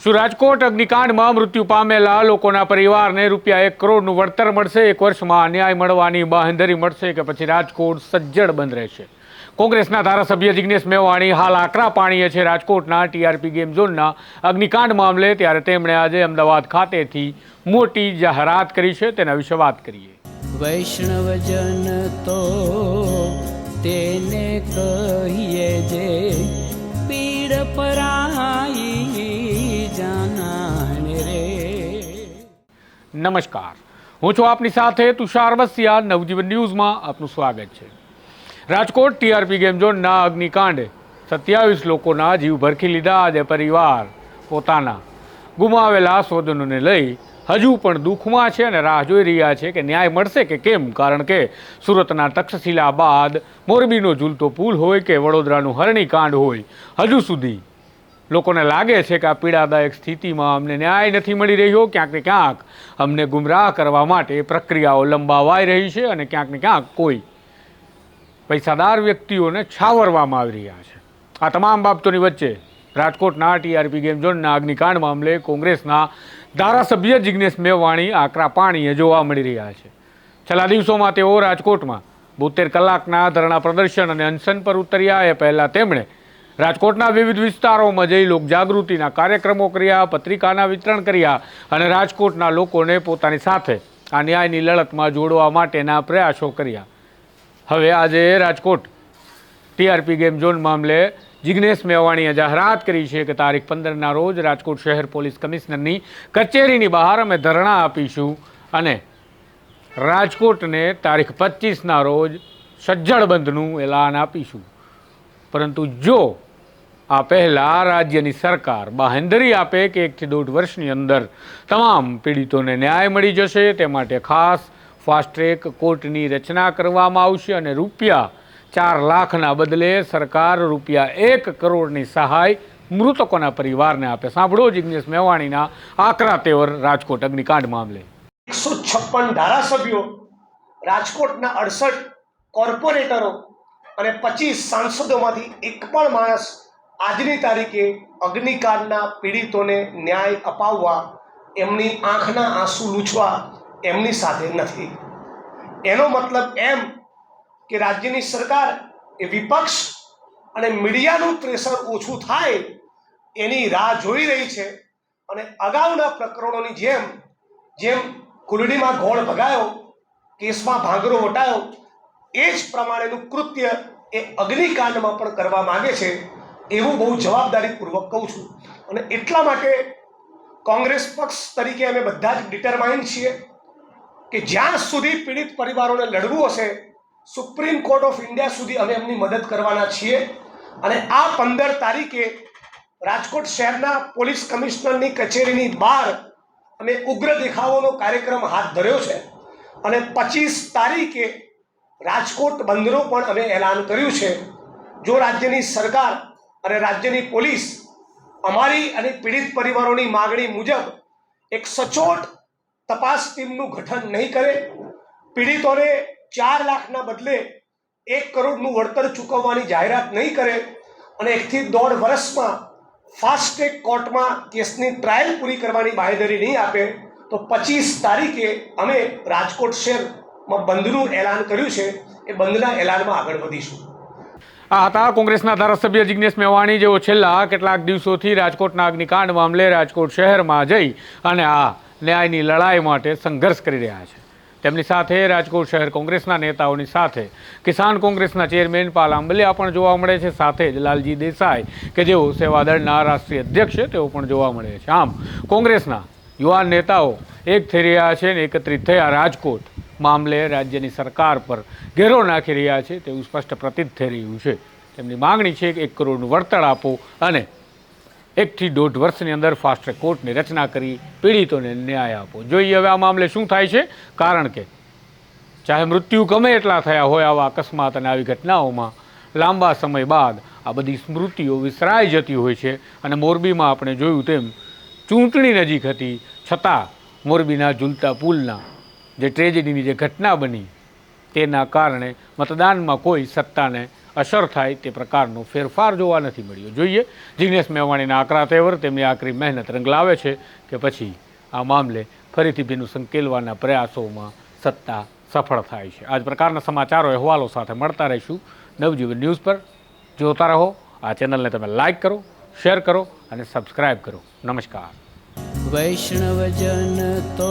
શું રાજકોટ, અગ્નિકાંડમાં મૃત્યુ પામેલા લોકોના પરિવારને રૂપિયા એક કરોડનું વળતર મળશે? એક વર્ષમાં ન્યાય મળવાની બાંહેધરી મળશે કે પછી રાજકોટ સજ્જડ બંધ રહેશે? કોંગ્રેસના ધારાસભ્ય જિગ્નેશ મેવાણી હાલ આકરા પાણીએ છે રાજકોટના ટીઆરપી ગેમ ઝોનના અગ્નિકાંડ મામલે, ત્યારે તેમણે આજે અમદાવાદ ખાતેથી મોટી જાહેરાત કરી છે. તેના વિશે વાત કરીએ. વૈષ્ણવજન તો તેને કહીએ જે પીડ પરાઈ નમસ્કાર. હું છું આપની સાથે તુષાર વસિયા. નવજીવન ન્યૂઝમાં આપનું સ્વાગત છે. રાજકોટ ટીઆરપી ગેમ ઝોનના અગ્નિકાંડે સત્યાવીસ લોકોના જીવ ભરખી લીધા. આજે પરિવાર પોતાના ગુમાવેલા સ્વજનોને લઈ હજુ પણ દુઃખમાં છે અને રાહ જોઈ રહ્યા છે કે ન્યાય મળશે કે કેમ? કારણ કે સુરતના તક્ષશિલા બાદ મોરબીનો ઝૂલતો પુલ હોય કે વડોદરાનું હરણીકાંડ હોય, હજુ સુધી લોકોને લાગે છે કે આ પીડાદાયક સ્થિતિમાં અમને ન્યાય નથી મળી રહ્યો, ક્યાંક ને ક્યાંક અમને ગુમરાહ કરવા માટે પ્રક્રિયાઓ લંબાવાઈ રહી છે અને ક્યાંક ને ક્યાંક કોઈ પૈસાદાર વ્યક્તિઓને છાવરવામાં આવી રહ્યા છે. આ તમામ બાબતોની વચ્ચે રાજકોટના ટીઆરપી ગેમ ઝોનના અગ્નિકાંડ મામલે કોંગ્રેસના ધારાસભ્ય જિગ્નેશ મેવાણી આકરા પાણીએ જોવા મળી રહ્યા છે. છેલ્લા દિવસોમાં તેઓ રાજકોટમાં બોતેર કલાકના ધરણા પ્રદર્શન અને અનશન પર ઉતર્યા એ પહેલાં તેમણે રાજકોટના વિવિધ વિસ્તારોમાં જઈ લોકજાગૃતિના કાર્યક્રમો કર્યા, પત્રિકાના વિતરણ કર્યા અને રાજકોટના લોકોને પોતાની સાથે આ ન્યાયની લડતમાં જોડવા માટેના પ્રયાસો કર્યા. હવે આજે રાજકોટ ટીઆરપી ગેમ ઝોન મામલે જિગ્નેશ મેવાણીએ જાહેરાત કરી છે કે તારીખ પંદરના રોજ રાજકોટ શહેર પોલીસ કમિશનરની કચેરીની બહાર અમે ધરણા આપીશું અને રાજકોટને તારીખ પચીસના રોજ સજ્જડ બંધનું એલાન આપીશું. પરંતુ જો આ પહેલાં રાજ્યની સરકાર બાહેંધરી આપે કે એકથી દોઢ વર્ષની અંદર તમામ પીડિતોને ન્યાય મળી જશે, તે માટે ખાસ ફાસ્ટ ટ્રેક કોર્ટની રચના કરવામાં આવશે અને રૂપિયા ચાર લાખના બદલે સરકાર રૂપિયા એક કરોડની સહાય મૃતકોના પરિવારને આપે. સાંભળો જિજ્ઞેશ મેવાણીના આકરા તેવર રાજકોટ અગ્નિકાંડ મામલે. એકસો છપ્પન ધારાસભ્યો રાજકોટના અડસઠ કોર્પોરેટરો અને પચીસ સાંસદોમાંથી એક પણ માણસ આજની તારીખે અગ્નિકાંડના પીડિતોને ન્યાય અપાવવા એમની આંખના આંસુ લૂછવા એમની સાથે નથી. એનો મતલબ એમ કે રાજ્યની સરકાર એ વિપક્ષ અને મીડિયાનું પ્રેશર ઓછું થાય એની રાહ જોઈ રહી છે અને અગાઉના પ્રકરણોની જેમ જેમ કુલડીમાં ઘોળ ભગાયો, કેસમાં ભાંગરો વટાયો એ જ પ્રમાણેનું કૃત્ય એ અગ્નિકાંડમાં પણ કરવા માગે છે, એવું બહુ જવાબદારીપૂર્વક કહું છું. અને એટલા માટે કોંગ્રેસ પક્ષ તરીકે અમે બધા જ ડિટરમાઇન્ડ છીએ કે જ્યાં સુધી પીડિત પરિવારોને લડવું હશે સુપ્રીમ કોર્ટ ઓફ ઇન્ડિયા સુધી અમે એમની મદદ કરવાના છીએ. અને આ પંદર તારીખે રાજકોટ શહેરના પોલીસ કમિશનરની કચેરીની બહાર અમે ઉગ્ર દેખાવોનો કાર્યક્રમ હાથ ધર્યો છે. અને પચીસ તારીખે રાજકોટ બંધનું પણ અમે એલાન કર્યું છે. જો રાજ્યની સરકાર અને રાજ્યની પોલીસ અમારી અને પીડિત પરિવારોની માગણી મુજબ એક સચોટ તપાસ ટીમનું ગઠન નહીં કરે, પીડિતોને ચાર લાખના બદલે એક કરોડનું વળતર ચૂકવવાની જાહેરાત નહીં કરે અને એકથી દોઢ વર્ષમાં ફાસ્ટ કોર્ટમાં કેસની ટ્રાયલ પૂરી કરવાની બાહેધરી નહીં આપે, તો પચીસ તારીખે અમે રાજકોટ શહેરમાં બંધનું એલાન કર્યું છે, એ બંધના એલાનમાં આગળ વધીશું. આ હતા કોંગ્રેસના ધારાસભ્ય જિગ્નેશ મેવાણી જેઓ છેલ્લા કેટલાક દિવસોથી રાજકોટના અગ્નિકાંડ મામલે રાજકોટ શહેરમાં જઈ અને આ ન્યાયની લડાઈ માટે સંઘર્ષ કરી રહ્યા છે. તેમની સાથે રાજકોટ શહેર કોંગ્રેસના નેતાઓની સાથે કિસાન કોંગ્રેસના ચેરમેન પાલ આંબલિયા પણ જોવા મળે છે. સાથે જ લાલજી દેસાઈ કે જેઓ સેવાદળના રાષ્ટ્રીય અધ્યક્ષ છે, તેઓ પણ જોવા મળે છે. આમ કોંગ્રેસના યુવાન નેતાઓ એક થઈ રહ્યા છે ને એકત્રિત થયા રાજકોટ મામલે રાજ્યની સરકાર પર ઘેરો નાખી રહ્યા છે તેવું સ્પષ્ટ પ્રતીત થઈ રહ્યું છે. તેમની માંગણી છે કે એક કરોડનું વળતર આપો અને એકથી દોઢ વર્ષની અંદર ફાસ્ટ ટ્રેક કોર્ટની રચના કરી પીડિતોને ન્યાય આપો. જોઈએ હવે આ મામલે શું થાય છે? કારણ કે ચાહે મૃત્યુ ગમે એટલા થયા હોય આવા અકસ્માત અને આવી ઘટનાઓમાં લાંબા સમય બાદ આ બધી સ્મૃતિઓ વિસરાઈ જતી હોય છે અને મોરબીમાં આપણે જોયું તેમ ચૂંટણી નજીક હતી છતાં મોરબીના ઝૂલતા પુલના જે ટ્રેજેડીની જે ઘટના બની, તેના કારણે મતદાનમાં કોઈ સત્તાને અસર થાય તે પ્રકારનો ફેરફાર જોવા નથી મળ્યો. જોઈએ, જિગ્નેશ મેવાણીના આકરા તેવર તેમની આકરી મહેનત રંગ લાવે છે કે પછી આ મામલે ફરીથી ભીનું સંકેલવાના પ્રયાસોમાં સત્તા સફળ થાય છે. આ જ પ્રકારના સમાચારો, અહેવાલો સાથે મળતા રહીશું નવજીવન ન્યૂઝ પર. જોતા રહો, આ ચેનલને તમે લાઈક કરો, શેર કરો અને સબસ્ક્રાઈબ કરો. નમસ્કાર. વૈષ્ણવજન તો